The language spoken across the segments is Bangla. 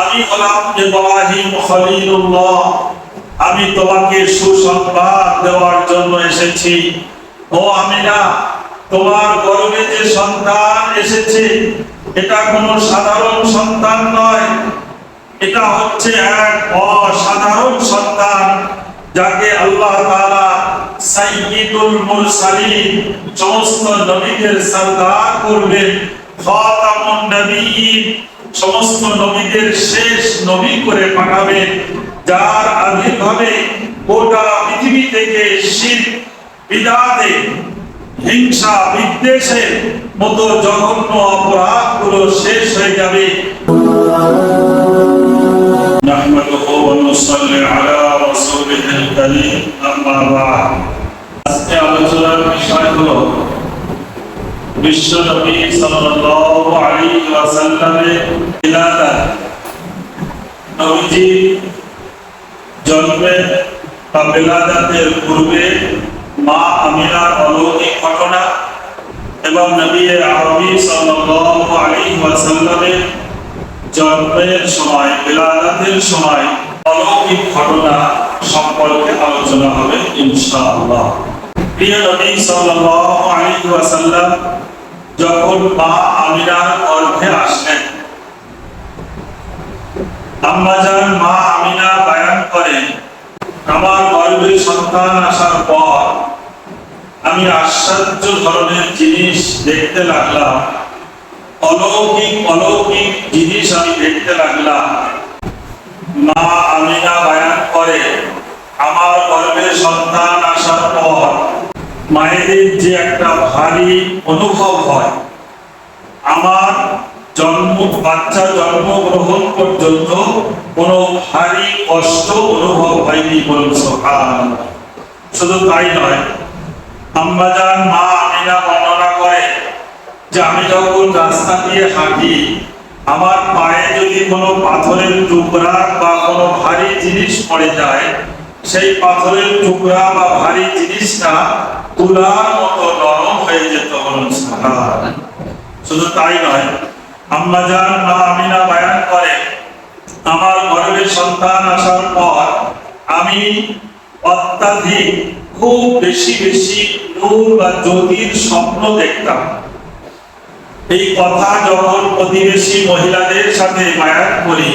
আমি হলাম ইব্রাহিম খলিলুল্লাহ। আমি তোমাকে সুসংবাদ দেওয়ার জন্য এসেছি। ও আমিনা, তোমার গর্ভে যে সন্তান এসেছে, এটা কোনো সাধারণ সন্তান নয়। এটা হচ্ছে এক অসাধারণ সন্তান যাকে আল্লাহ তাআলা সাইয়্যিদুল মুরসালিন, সমস্ত নবীদের সরদার করবেন। খাতামুন নবীয়িন সমস্ত নবীদের শেষ নবী করে পাঠাবে, যার আবির্ভাবে গোটা পৃথিবী থেকে শীত বিদাতে, হিংসা, বিদ্বেষের মতো জঘন্য অপরাধগুলো শেষ হয়ে যাবে। আজকে সাল্লাল্লাহু আলাইহি ওয়াসাল্লামের নবীজি পূর্বে মা আমিনার অলৌকিক ঘটনা এবং নবী জন্মের সময় বিলাদাতের সময় অলৌকিক ঘটনা সম্পর্কে আলোচনা হবে ইনশাআল্লাহ। নবী সাল্লাল্লাহু যখন মা আমিনার গর্ভে আসলেন আম্মাজান মা আমিনা বায়ান করেন, আমার গর্ভে সন্তান আসার পর আমি আশ্চর্য ধরনের জিনিস দেখতে লাগলাম। অলৌকিক অলৌকিক জিনিস আমি দেখতে লাগলাম। মা আমিনা বায়ান করে, আমার গর্ভে সন্তান আসার পর মায়েদের যে একটা ভারী অনুভব হয়, আমার জন্ম, বাচ্চা জন্মগ্রহণ পর্যন্ত কোনো ভারী কষ্ট অনুভব হয়নি বলুন সুবহানাল্লাহ। শুধু তাই নয় মা বর্ণনা করে যে আমি যখন রাস্তা দিয়ে হাঁটি, আমার পায়ে যদি কোনো পাথরের টুকরা বা কোনো ভারী জিনিস পড়ে যায়, সেই পাথরের টুকরা বা ভারী জিনিসটা তুলার মতো নরম হয়ে যেত বলুন। শুধু তাই নয় আম্মাজান মা আমিনা বায়ান করে, আমার গর্ভে সন্তান আসার পর আমি অত্যাধিক খুব বেশি বেশি নূর বা জ্যোতির স্বপ্ন দেখতাম। এই কথা যখন প্রতিবেশী মহিলাদের সাথে বায়ান করি,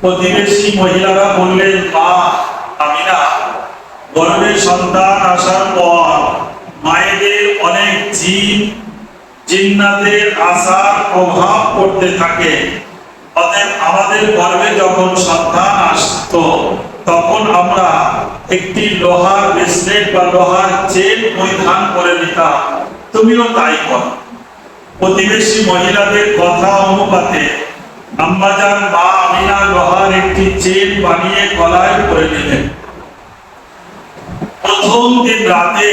প্রতিবেশী মহিলারা বললেন, মা, আমিনা গর্ভে সন্তান আসার পর মায়েদের অনেক জীব জিন্নাতের আসার প্রভাব পড়তে থাকে। অতএব আমাদের গর্ভে যখন সন্তান আসতো, তখন আমরা একটি লোহার ব্রেসলেট বা লোহার চেন পরিধান করে নিতাম। তুমিও তাই কর। প্রতিবেশী মহিলাদের কথা অনুপাতে আম্মাজান মা আমিনা লোহার একটি চেন বানিয়ে গলায় পরে নিলেন। প্রথম দিন রাতে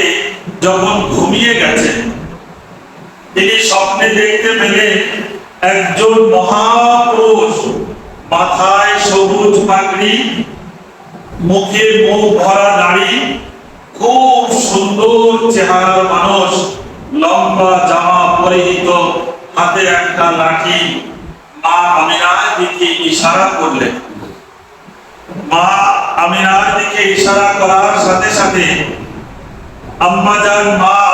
যখন ঘুমিয়ে গেছেন তিনি স্বপ্নে দেখতে পেলেন একজন মহাপুরুষ, মাথায় সবুজ পাগড়ি, মুখে মুখ ভরা দাড়ি খুব সুন্দর চেহারার মানুষ, লম্বা জামা পরিহিত, হাতে একটা লাঠি। মা আমিনার দিকে ইশারা করলেন। মা আমিনার দিকে ইশারা করার সাথে সাথে আম্মাজান মা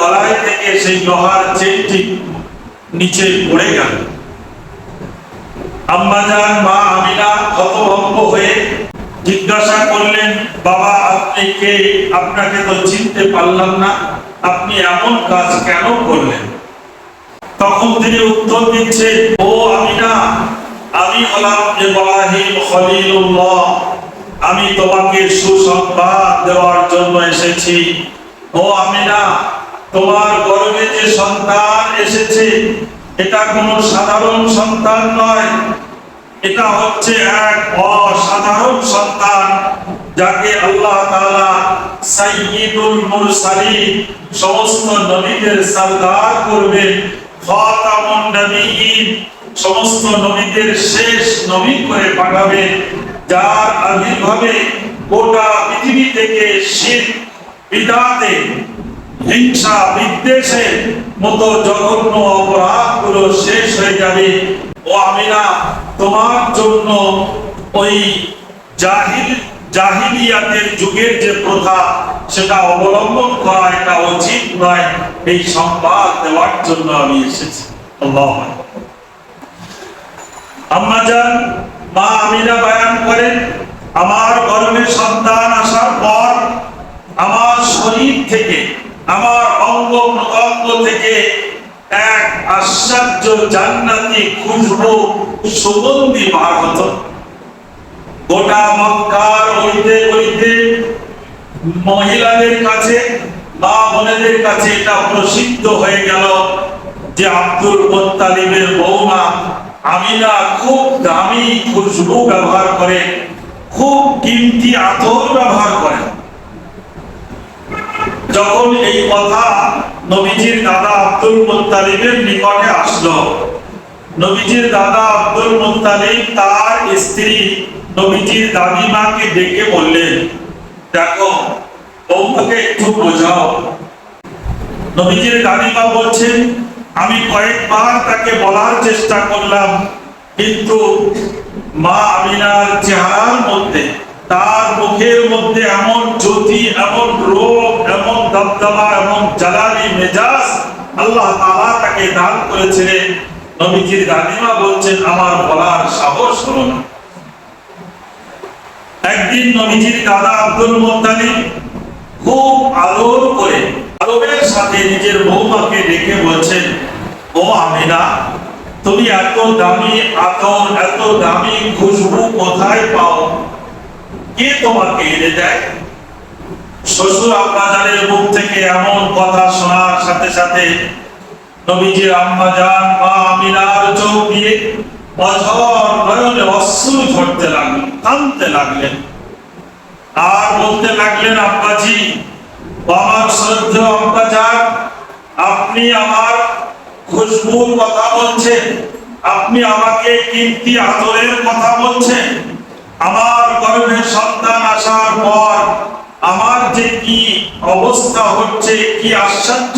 গলায় থেকে সেই লোহার চেনটি নিচে পড়ে গেল। আম্মাজান মা আমিনা হতভম্ব হয়ে জিজ্ঞাসা করলেন, বাবা, আপনি কে? আপনাকে তো চিনতে পারলাম না। আপনি এমন কাজ কেন করলেন? তখন তিনি উত্তর দিচ্ছেন, ও আমিনা, আমি হলাম ইব্রাহিম খলিলুল্লাহ। আমি তোমাকে সুসংবাদ দেওয়ার জন্য এসেছি। ও আমিনা তোমার গর্ভে যে সন্তান এসেছে, এটা কোনো সাধারণ সন্তান নয়। এটা হচ্ছে এক অসাধারণ সন্তান যাকে আল্লাহ তাআলা সাইয়্যিদুল মুরসালিন, সমস্ত নবীদের সরদার করবেন খাতামুন নবীয়িন সমস্ত নবীদের শেষ নবী করে পাঠাবে, যার আবির্ভাবে গোটা পৃথিবী থেকে শির বিদাতে হিংসা বিদ্বেষের মতো জঘন্য অপরাধগুলো শেষ হয়ে যাবে। ও আমিনা, তোমার জন্য ওই জাহিল, জাহিলিয়াতের যুগের যে প্রথা, সেটা অবলম্বন করা এটা উচিত নয়। এই সংবাদ দেওয়ার জন্য আমি এসেছি। আল্লাহ আম্মাজান মা আমিনা করেন, আমার গর্ভে সন্তান আসার পর আমার শরীর থেকে আমার অঙ্গ প্রত্যঙ্গ থেকে এক আশ্চর্য জান্নাতি খুশবু সুগন্ধি বার হতো। গোটা মক্কার হইতে হইতে মহিলাদের কাছে বা বোনেদের কাছে এটা প্রসিদ্ধ হয়ে গেল যে আব্দুল মোত্তালিবের বৌমা আমিনা খুব দামি খুশবু ব্যবহার করে, খুব কিমতি আতর ব্যবহার করে। যখন এই কথা নবীজির দাদা আব্দুল মুত্তালিবের নিকটে আসলো, নবীজির দাদা আব্দুল মুত্তালিব তার স্ত্রী নবীজির দাদিমাকে ডেকে বললেন, দেখো বৌমাকে একটু বোঝাও। নবীজির দাদিমা বলছেন, আমি কয়েকবার তাকে বলার চেষ্টা করলাম, কিন্তু মা আমিনার চেহারার মধ্যে তার মুখের মধ্যে এমন জ্যোতি, এমন রোগ, এমন দবদবা, এমন জালালি মেজাজ আল্লাহ তাআলা তাকে দান করেছিলেন। নবীজির দাদিমা বলছেন, আমার বলার সাহস হলো না। একদিন নবীজির দাদা আব্দুল মোত্তালিব খুব আদর করে আদরের সাথে নিজের বৌমাকে ডেকে বলছেন, ও আমিনা, তুমি এত দামি আতর, এত দামি খুশবু কোথায় পাও? কে তোমাকে এনে দেয়? শ্বশুর আব্বাজানের মুখ থেকে এমন কথা শোনার সাথে সাথে মা আমিনার চোখ দিয়ে অঝর নয়নে অশ্রু ঝরতে লাগলেন আর বলতে লাগলেন, আব্বাজি, আমার শ্রদ্ধেয় আপনি আমার খুশবুর কথা বলছেন, আপনি আমাকে কীর্তি আদরের কথা বলছেন। আমার গর্ভে সন্তান আসার পর আমার যে কি অবস্থা হচ্ছে, কি আশ্চর্য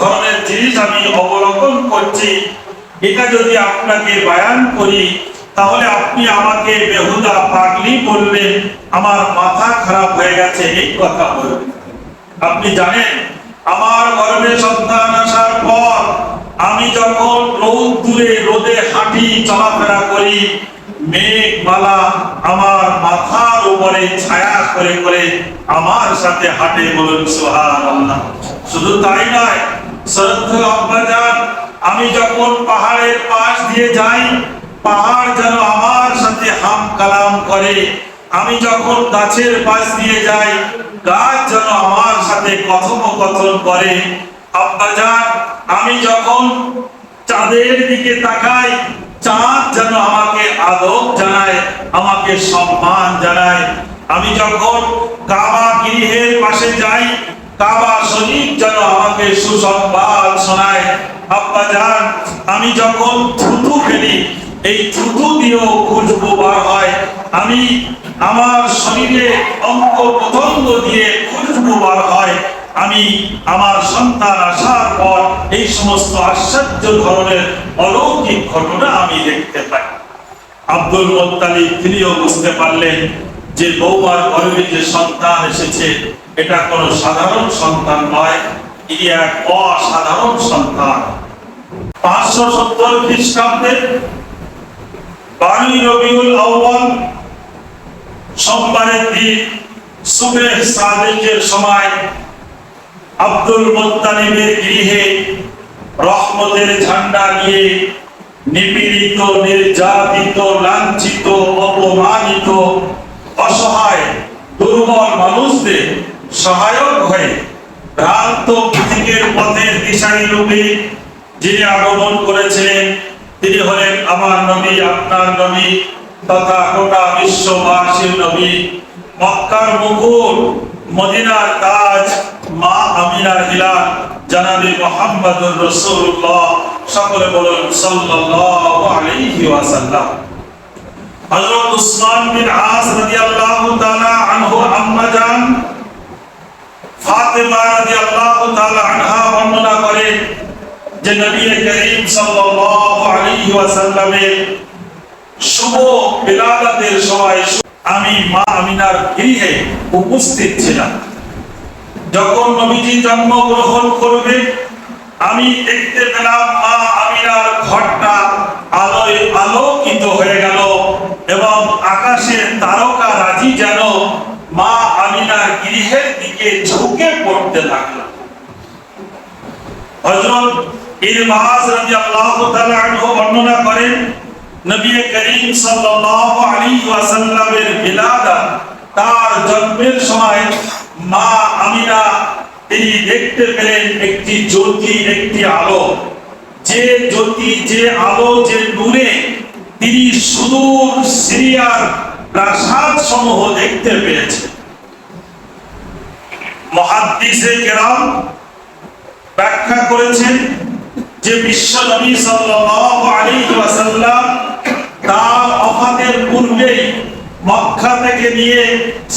ধরনের জিনিস আমি অবলোকন করছি। এটা যদি আপনাকে বায়ান করি, তাহলে আপনি আমাকে বেহুদা পাগলি বলবেন, আমার মাথা খারাপ হয়ে গেছে, এই কথা বলবেন। আপনি জানেন, আমার গর্ভে সন্তান আসার পর আমি যখন রোদ দূরে রোদে হাঁটি চলাফেরা করি মেঘমালা আমার মাথার উপরে ছায়া করে করে আমার সাথে হাঁটে বলুন, সুবহানাল্লাহ। শুধু তাই নয় শ্রদ্ধেয় আব্বাজান আমি যখন পাহাড়ের পাশ দিয়ে যাই, পাহাড় যেন আমার সাথে হাম কালাম করে। আমি যখন গাছের পাশ দিয়ে যাই, গাছ যেন আমার সাথে কথোপকথন করে। আব্বাজান আমি যখন চাঁদের দিকে তাকাই চাঁদ যেন আমাকে আদব জানায়, আমাকে সম্মান জানায়। আমি যখন কাবা গৃহের পাশে যাই, কাবা শরীফ যেন আমাকে সুসংবাদ শোনায়। আব্বা যান আমি যখন থুতু ফেলি, এই থুতু দিয়েও খুশবু বার হয়। আমি আমার শরীরে অঙ্গ প্রত্যঙ্গ দিয়ে খুশবু বার হয়। আমি আমার সন্তান আসার পর এই সমস্ত আশ্চর্য ধরনের অলৌকিক ঘটনা আমি দেখতে পাই। আব্দুল মোত্তালিব তিনিও বুঝতে পারলেন যে বৌমার গর্ভে যে সন্তান এসেছে, এটা কোনো সাধারণ সন্তান নয়, ইনি এক অসাধারণ সন্তান। পাঁচশো সত্তর খ্রিস্টাব্দে বারোই রবিউল আউ্বাল সোমবারের দিন সুবেহ সাদেকের সময় আব্দুল মোত্তালিবের গৃহে রহমতের ঝান্ডা নিয়ে নিপীড়িত, নির্যাতিত, লাঞ্ছিত, অপমানিত, অসহায়, দুর্বল মানুষদের সহায়ক হয়ে ভ্রান্ত পথের দিশারি রূপে যিনি আগমন করেছিলেন, তিনি হলেন আমার নবী, আপনার নবী তথা গোটা বিশ্ববাসীর নবী। মক্কার মুকুট মদিনার তাজ মা আমিনার হিলাল জানাবি মোহাম্মদুর রাসূলুল্লাহ, সকলে বলুন সাল্লাল্লাহু আলাইহি ওয়াসাল্লাম। হযরত উসমান বিন আস রাদিয়াল্লাহু তাআলা আনহু আম্মা জান, ফাতেমা রাদিয়াল্লাহু তাআলা আনহা বর্ণনা করেন যে নবী করিম সাল্লাল্লাহু আলাইহি ওয়াসাল্লামের শুভ বিলাদাতের সময় আমি মা আমিনার গৃহে উপস্থিত ছিলাম। যখন নবীজি জন্মগ্রহণ করবে, আমি দেখতে পেলাম মা আমিনার ঘরটা আলোয় আলোকিত হয়ে গেল এবং আকাশের তারকা রাজি যেন মা আমিনার গৃহের দিকে ঝুঁকে পড়তে লাগল। হযরত ইরবাজ রাদিয়াল্লাহু তাআলা আনহু বর্ণনা করেন নবী করিম সাল্লাল্লাহু আলাইহি ওয়াসাল্লামের বিলাদা তার জন্মের সময় মা আমিনা তিনি দেখতে পেলেন একটি জ্যোতি, একটি আলো। যে জ্যোতি, যে আলো, যে নূরে তিনি সুদূর সিরিয়ার প্রাসাদ সমূহ দেখতে পেয়েছেন। মহাদ্দিসে কেরাম ব্যাখ্যা করেছেন যে বিশ্ব নবী সাল্লাল্লাহু আলাইহি ওয়াসাল্লাম তার ওফাতের পূর্বেই মক্কা থেকে নিয়ে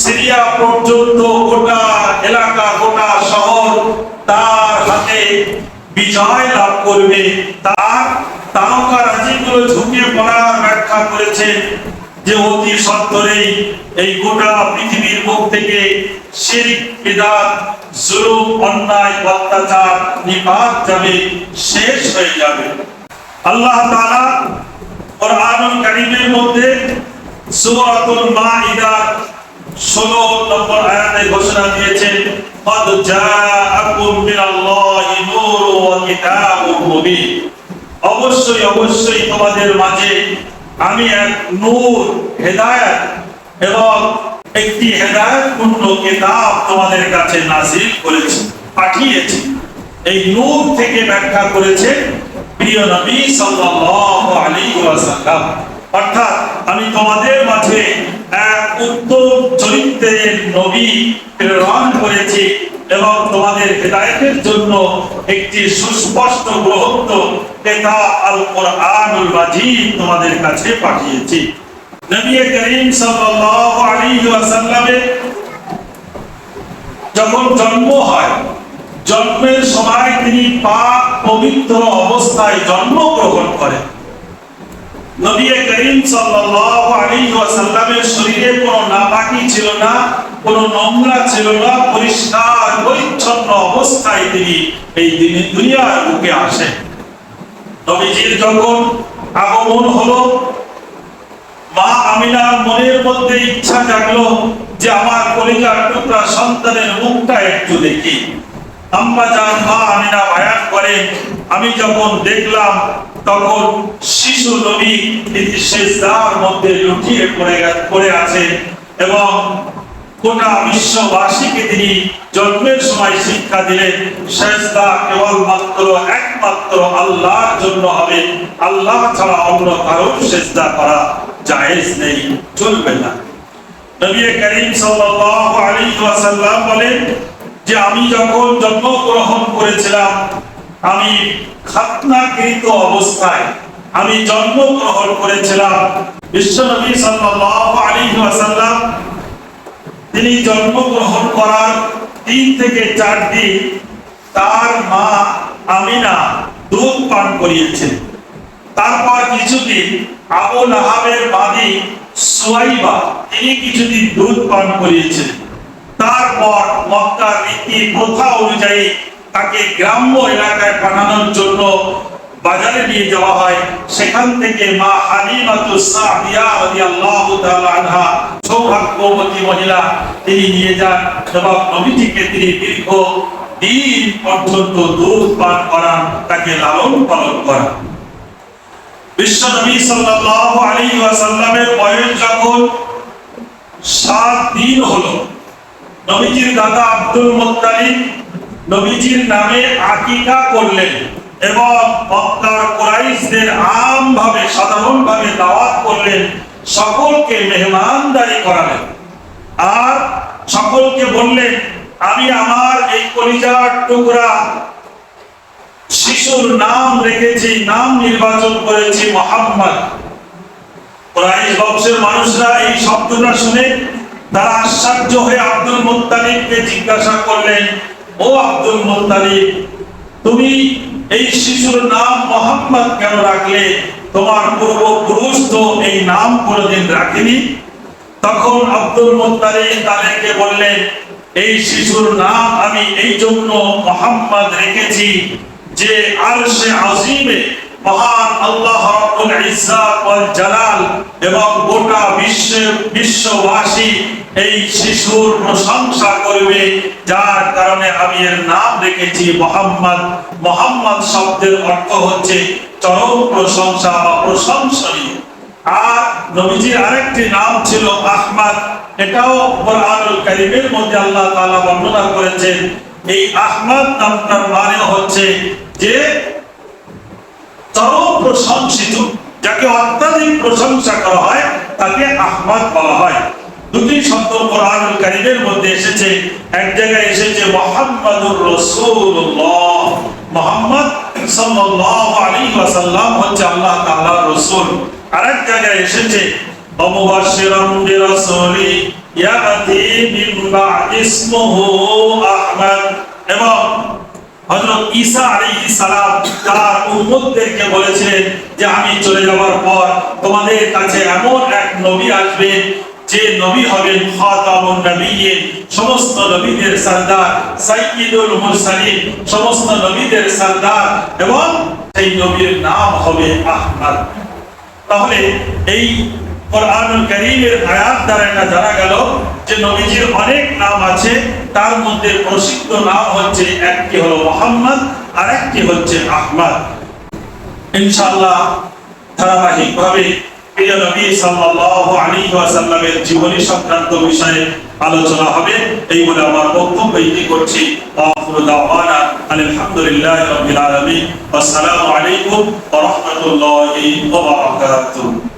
সিরিয়া পর্যন্ত গোটা এলাকা, গোটা শহর তার হাতে বিজয় লাভ করবে। তার তারকা রাজিগুলো ঝুঁকে পড়ার ব্যাখ্যা করেছেন যে অতি সত্তরেই এই গোটা পৃথিবীর মুখ থেকে শিরিক, বিদাত, জুলুম, অন্যায়, অত্যাচার নিপাত যাবে, শেষ হয়ে যাবে। আল্লাহ তাআলা কোরআনুল কারীমের মধ্যে সূরাতুল মাইদা 16 নম্বর আয়াতে ঘোষণা দিয়েছেন قد جاءكم من الله نور وكتاب مبين অবশ্যই অবশ্যই তোমাদের মাঝে আমি এক নূর হেদায়েত এবং একটি হেদায়েতপূর্ণ কিতাব তোমাদের কাছে নাযিল করেছি পাঠিয়েছি এই নূর থেকে ব্যাখ্যা করেছে প্রিয় নবী সাল্লাল্লাহু আলাইহি ওয়াসাল্লাম, অর্থাৎ আমি তোমাদের মাঝে এক উত্তম চরিত্রের নবী প্রেরণ করেছি এবং তোমাদের হেদায়েতের জন্য একটি সুস্পষ্ট গ্রহত্ব কিতাব আল কোরআনুল মাজিদ তোমাদের কাছে পাঠিয়েছি। নবী করিম সাল্লাল্লাহু আলাইহি ওয়াসাল্লামের যখন জন্ম হয় জন্মের সময় তিনি পাক পবিত্র অবস্থায় জন্মগ্রহণ করেন। নবী করিম সাল্লাল্লাহু আলাইহি ওয়াসাল্লামের শরীরে কোনো নাপাকি ছিল না, কোনো নোংরা ছিল না, পরিষ্কার পরিচ্ছন্ন অবস্থায় তিনি এই দিনে দুনিয়ার বুকে আসেন। নবীজির যখন আগমন হলো, মা আমিনার মনের মধ্যে ইচ্ছা জাগলো যে আমার কলিজার টুকরা সন্তানের মুখটা একটু দেখি। আম্মা জান মা আমিনা বায়ান করে, আমি যখন দেখলাম তখন শিশু নবী তিনি সেজদার মধ্যে লুটিয়ে পড়ে পড়ে আছে এবং গোটা বিশ্ববাসীকে তিনি জন্মের সময় শিক্ষা দিলেন, সেজদা কেবলমাত্র একমাত্র আল্লাহর জন্য হবে। আল্লাহ ছাড়া অন্য কারোর সেজদা করা জায়েজ নেই, চলবে না। নবী করিম সাল্লাল্লাহু আলাইহি ওয়াসাল্লাম বলেন যে আমি যখন জন্মগ্রহণ করেছিলাম, আমি খাতনাকৃত অবস্থায় আমি জন্মগ্রহণ করেছিলাম। বিশ্বনবী সাল্লাল্লাহু আলাইহি ওয়াসাল্লাম, তিনি জন্মগ্রহণ করার তিন থেকে চার দিন তার মা আমিনা দুধ পান করিয়েছেন। তারপর কিছুদিন আবু লাহাবের বাদী সুয়াইবা, তিনি কিছুদিন দুধ পান করিয়েছেন। তারপর মক্কার রীতি প্রথা অনুযায়ী তাকে গ্রাম্য এলাকায় পাঠানোর জন্য বাজারে নিয়ে যাওয়া হয়। সেখান থেকে মা হালিমাতু সাদিয়া রাদিয়াল্লাহু তাআলা আনহা সৌভাগ্যবতী মহিলা তিনি নিয়ে যান। এবং নবীজিকে তিনি দীর্ঘ দিন পর্যন্ত দুধ পান করান, তাকে লালন পালন করান। বিশ্ব নবী সাল্লাল্লাহু আলাইহি ওয়াসাল্লামের বয়স যখন সাত দিন হলো নবীজির দাদা আব্দুল মুত্তালিব নবীজির নামে আকিকা করলেন এবং কুরাইশদের দাওয়াত করলেন, সকলকে মেহমানদারি করালেন। আর সকলকে বললেন, আমি আমার এই কলিজার টুকরা শিশুর নাম রেখেছি, নাম নির্বাচন করেছি মোহাম্মদ। কুরাইশ বংশের মানুষরা এই শব্দটা শুনে তারা আশ্চর্য হয়ে আব্দুল মুত্তালিবকে জিজ্ঞাসা করলেন, ও আব্দুল মুত্তালিব, তুমি এই শিশুর নাম মোহাম্মদ কেন রাখলে? তোমার পূর্বপুরুষ তো এই নাম কোনোদিন রাখেনি? তখন আব্দুল মুত্তালিব তাদেরকে বললেন, এই শিশুর নাম আমি এই জন্য মোহাম্মদ রেখেছি যে আরশে আজিমে মহান আল্লাহ রাব্বুল ইজ্জাত ওয়াল জালাল এবং গোটা বিশ্ব, বিশ্ববাসী এই শিশুর প্রশংসা করবে, যার কারণে আমি এর নাম রেখেছি মোহাম্মদ। মোহাম্মদ শব্দের অর্থ হচ্ছে চরম প্রশংসা বা প্রশংসনীয়। আর নবীজির আরেকটি নাম ছিল আহমদ। এটাও কোরআনুল কারীমের মধ্যে আল্লাহ তাআলা বর্ণনা করেছেন। এই আহমদ নামটার মানে হচ্ছে যে চরম প্রশংসিত যাকে অত্যাধিক প্রশংসা করা হয়, তাকে আহমদ বলা হয়। দুটি শব্দ কোরআনুল কারীমের মধ্যে এসেছে। এক জায়গায় এসেছে, মুহাম্মাদুর রাসূলুল্লাহ। মুহাম্মদ সাল্লাল্লাহু আলাইহি ওয়াসাল্লাম হচ্ছে আল্লাহ তাআলার আরেক জায়গায় এসেছে ইয়াতি মিন ইসমুহু আহমদ। এবং হযরত ঈসা আলাইহিস সালাম তার উম্মতদেরকে বলেছিলেন যে আমি চলে যাওয়ার পর তোমাদের কাছে এমন এক নবী আসবে যে নবী হবেন খাতামুন নবিয়্যিন। সমস্ত নবীদের সরদার সাইয়্যিদুল মুরসালিন, সমস্ত নবীদের সরদার এবং সেই নবীর নাম হবে আহমদ। তাহলে এই কোরআনুল কারীমের আয়াত দ্বারা এটা জানা গেল যে নবীজির অনেক নাম আছে, তার মধ্যে প্রসিদ্ধ নাম হচ্ছে একটি হলো মোহাম্মদ আর একটি হচ্ছে আহমদ। ইনশাআল্লাহ প্রিয় নবী সাল্লাল্লাহু আলাইহি ওয়াসাল্লামের জীবনী সংক্রান্ত বিষয়ে আলোচনা হবে। এই বলে আমার বক্তব্য এটি করছি। আখিরু দাওয়ানা আলহামদুলিল্লাহি রাব্বিল আলামিন। আসসালামু আলাইকুম ওয়া রাহমাতুল্লাহি ওয়া বারাকাতুহু।